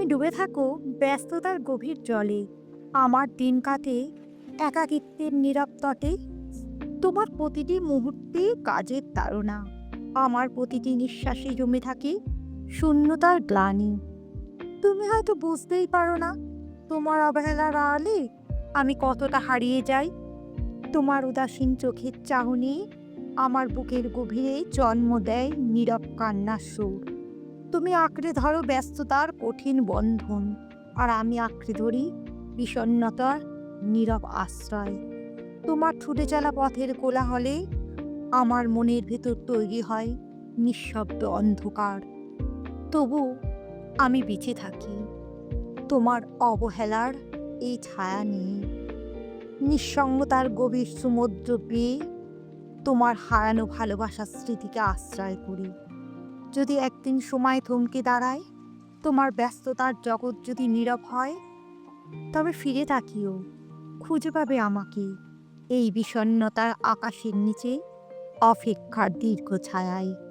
তুমি ডুবে থাকো, ব্যস্ততার গভীর জলে। আমার দিন কাটে, একাকিত্বের নীরব তটে। তোমার প্রতিটি মুহূর্তে কাজের তাড়না। আমার প্রতিটি নিঃশ্বাসে জমে থাকে শূন্যতার গ্লানি। তুমি হয়তো বুঝতেই পারো না, তোমার অবহেলার আড়ালে আমি কতটা হারিয়ে যাই। তোমার উদাসীন চোখের চাহনি আমার বুকের গভীরে জন্ম দেয় নীরব কান্নার সুর। তুমি আঁকড়ে ধরো ব্যস্ততার কঠিন বন্ধন, আর আমি আঁকড়ে ধরি বিষণ্ণতার নীরব আশ্রয়। তোমার ছুটে চলা পথের কোলাহলে আমার মনের ভেতর তৈরি হয় নিঃশব্দ অন্ধকার। তবু আমি বেঁচে থাকি, তোমার অবহেলার এই ছায়া নিয়ে। নিঃসঙ্গতার গভীর সমুদ্র পেয়ে তোমার হারানো ভালোবাসার স্মৃতিকে আশ্রয় করি। যদি একদিন সময় থমকে দাঁড়ায়, তোমার ব্যস্ততার জগৎ যদি নীরব হয়, তবে ফিরে তাকিও, খুঁজে পাবে আমাকে। এই বিষণ্নতার আকাশের নিচে অপেক্ষার দীর্ঘ ছায়ায়।